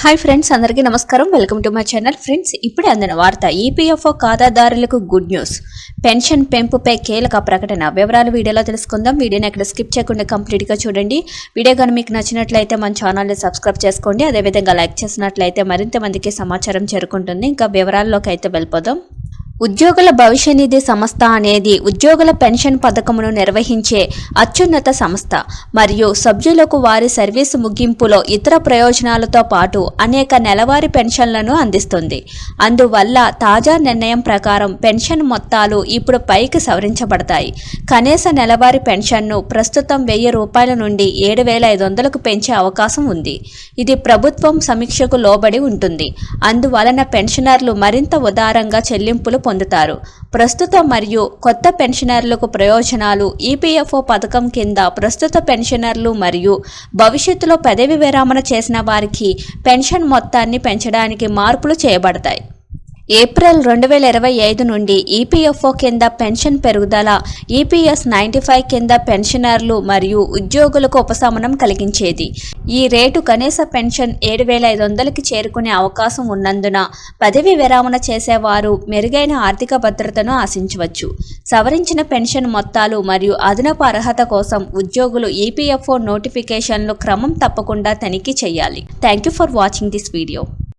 Hi friends అందరికీ నమస్కారం. Welcome to my channel friends ఇప్పుడే అందిన వార్త ఈపీఎఫ్ఓ ఖాతాదారులకు గుడ్ న్యూస్ పెన్షన్ పెంపుపై కీలక ప్రకటన. వివరాలు వీడియోలో తెలుసుకుందాం. వీడియోని అక్కడ స్కిప్ చేయకుండా కంప్లీట్గా చూడండి. వీడియో కానీ మీకు నచ్చినట్లయితే మన ఛానల్ని సబ్స్క్రైబ్ చేసుకోండి. అదేవిధంగా లైక్ చేసినట్లయితే మరింత మందికి సమాచారం చేరుకుంటుంది. ఇంకా వివరాల్లోకి అయితే వెళ్ళిపోదాం. ఉద్యోగుల భవిష్య నిధి సంస్థ అనేది ఉద్యోగుల పెన్షన్ పథకమును నిర్వహించే అత్యున్నత సంస్థ. మరియు సభ్యులకు వారి సర్వీసు ముగింపులో ఇతర ప్రయోజనాలతో పాటు అనేక నెలవారీ పెన్షన్లను అందిస్తుంది. అందువల్ల తాజా నిర్ణయం ప్రకారం పెన్షన్ మొత్తాలు ఇప్పుడు పైకి సవరించబడతాయి. కనీస నెలవారీ పెన్షన్ను ప్రస్తుతం వెయ్యి రూపాయల నుండి ఏడు వేల ఐదు వందలకు పెంచే అవకాశం ఉంది. ఇది ప్రభుత్వం సమీక్షకు లోబడి ఉంటుంది. అందువలన పెన్షనర్లు మరింత ఉదారంగా చెల్లింపులు పొందుతారు. ప్రస్తుత మరియు కొత్త పెన్షనర్లకు ప్రయోజనాలు ఈపీఎఫ్ఓ పథకం కింద ప్రస్తుత పెన్షనర్లు మరియు భవిష్యత్తులో పదవి విరామణ చేసిన వారికి పెన్షన్ మొత్తాన్ని పెంచడానికి మార్పులు చేయబడతాయి. ఏప్రిల్ రెండు వేల ఇరవై ఐదు నుండి ఈపీఎఫ్ఓ కింద పెన్షన్ పెరుగుదల ఈపీఎస్ నైంటీ ఫైవ్ కింద పెన్షనర్లు మరియు ఉద్యోగులకు ఉపశమనం కలిగించేది. ఈ రేటు కనీస పెన్షన్ ఏడు వేల ఐదు వందలకి చేరుకునే అవకాశం ఉన్నందున పదవి విరమణ చేసేవారు మెరుగైన ఆర్థిక భద్రతను ఆశించవచ్చు. సవరించిన పెన్షన్ మొత్తాలు మరియు అదనపు అర్హత కోసం ఉద్యోగులు ఈపీఎఫ్ఓ నోటిఫికేషన్లు క్రమం తప్పకుండా తనిఖీ చేయాలి. Thank you for watching this video